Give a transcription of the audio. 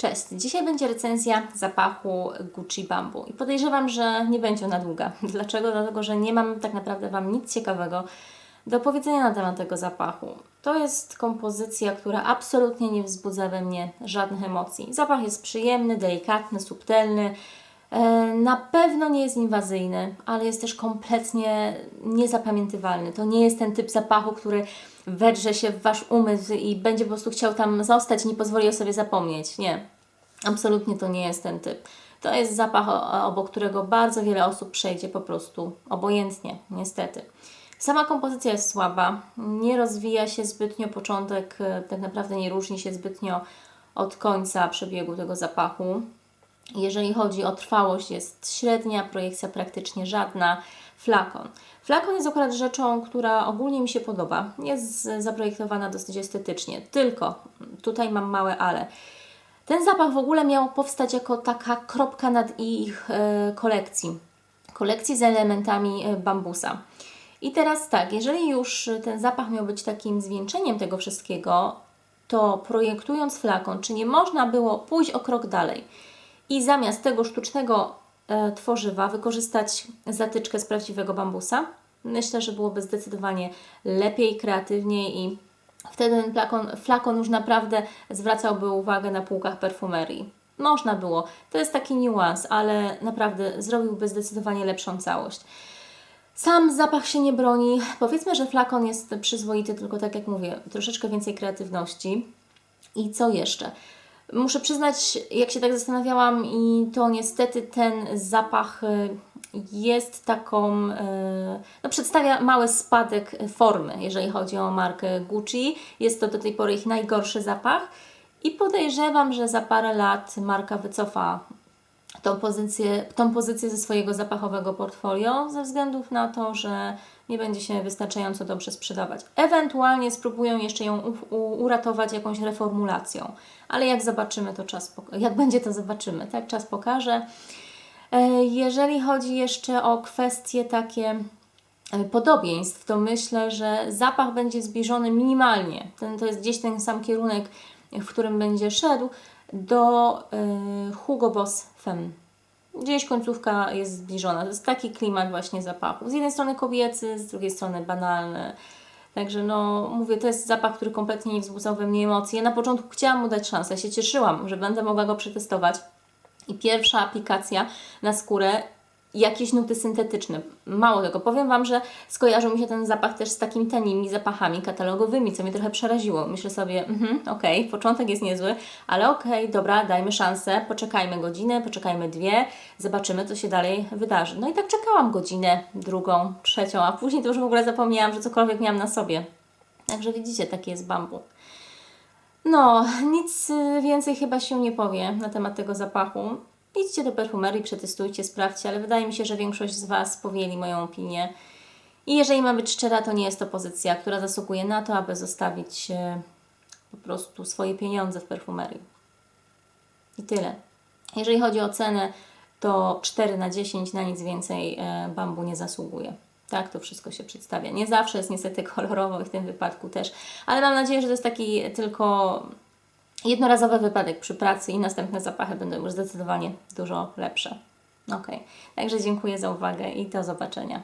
Cześć, dzisiaj będzie recenzja zapachu Gucci Bamboo i podejrzewam, że nie będzie ona długa. Dlaczego? Dlatego, że nie mam tak naprawdę Wam nic ciekawego do powiedzenia na temat tego zapachu. To jest kompozycja, która absolutnie nie wzbudza we mnie żadnych emocji. Zapach jest przyjemny, delikatny, subtelny. Na pewno nie jest inwazyjny, ale jest też kompletnie niezapamiętywalny. To nie jest ten typ zapachu, który wedrze się w Wasz umysł i będzie po prostu chciał tam zostać i nie pozwoli o sobie zapomnieć. Nie, absolutnie to nie jest ten typ. To jest zapach, obok którego bardzo wiele osób przejdzie po prostu obojętnie, niestety. Sama kompozycja jest słaba, nie rozwija się zbytnio, początek e, tak naprawdę nie różni się zbytnio od końca przebiegu tego zapachu. Jeżeli chodzi o trwałość, jest średnia, projekcja praktycznie żadna. Flakon. Flakon jest akurat rzeczą, która ogólnie mi się podoba. Jest zaprojektowana dosyć estetycznie, tylko tutaj mam małe ale. Ten zapach w ogóle miał powstać jako taka kropka nad ich e, kolekcji. Kolekcji z elementami e, bambusa. I teraz tak, jeżeli już ten zapach miał być takim zwieńczeniem tego wszystkiego, to projektując flakon, czy nie można było pójść o krok dalej i zamiast tego sztucznego e, tworzywa wykorzystać zatyczkę z prawdziwego bambusa? Myślę, że byłoby zdecydowanie lepiej, kreatywniej i wtedy ten flakon, flakon już naprawdę zwracałby uwagę na półkach perfumerii. Można było. To jest taki niuans, ale naprawdę zrobiłby zdecydowanie lepszą całość. Sam zapach się nie broni. Powiedzmy, że flakon jest przyzwoity, tylko tak jak mówię, troszeczkę więcej kreatywności. I co jeszcze? Muszę przyznać, jak się tak zastanawiałam, i to niestety ten zapach y, jest taką, y, no przedstawia mały spadek formy, jeżeli chodzi o markę Gucci. Jest to do tej pory ich najgorszy zapach. I podejrzewam, że za parę lat marka wycofa tą pozycję, tą pozycję ze swojego zapachowego portfolio ze względów na to, że nie będzie się wystarczająco dobrze sprzedawać. Ewentualnie spróbują jeszcze ją uratować jakąś reformulacją, ale jak zobaczymy, to czas jak będzie, to zobaczymy, tak? Czas pokaże. E, Jeżeli chodzi jeszcze o kwestie takie e, podobieństw, to myślę, że zapach będzie zbliżony minimalnie. Ten, to jest gdzieś ten sam kierunek, w którym będzie szedł do e, Hugo Boss Femme. Gdzieś końcówka jest zbliżona. To jest taki klimat właśnie zapachu. Z jednej strony kobiecy, z drugiej strony banalny. Także no, mówię, to jest zapach, który kompletnie nie wzbudzał we mnie emocji. Ja na początku chciałam mu dać szansę, się cieszyłam, że będę mogła go przetestować. I pierwsza aplikacja na skórę, jakieś nuty syntetyczne. Mało tego, powiem Wam, że skojarzył mi się ten zapach też z takimi tanimi zapachami katalogowymi, co mnie trochę przeraziło. Myślę sobie, mhm, okej, początek jest niezły, ale okej, dobra, dajmy szansę, poczekajmy godzinę, poczekajmy dwie, zobaczymy, co się dalej wydarzy. No i tak czekałam godzinę, drugą, trzecią, a później to już w ogóle zapomniałam, że cokolwiek miałam na sobie. Także widzicie, taki jest bambu. No, nic y, więcej chyba się nie powie na temat tego zapachu. Idźcie do perfumerii, przetestujcie, sprawdźcie, ale wydaje mi się, że większość z Was powieli moją opinię. I jeżeli mam być szczera, to nie jest to pozycja, która zasługuje na to, aby zostawić e, po prostu swoje pieniądze w perfumerii. I tyle. Jeżeli chodzi o cenę, to 4 na 10, na nic więcej e, bambu nie zasługuje. Tak to wszystko się przedstawia. Nie zawsze jest niestety kolorowo i w tym wypadku też, ale mam nadzieję, że to jest taki tylko jednorazowy wypadek przy pracy i następne zapachy będą już zdecydowanie dużo lepsze. Ok, także dziękuję za uwagę i do zobaczenia.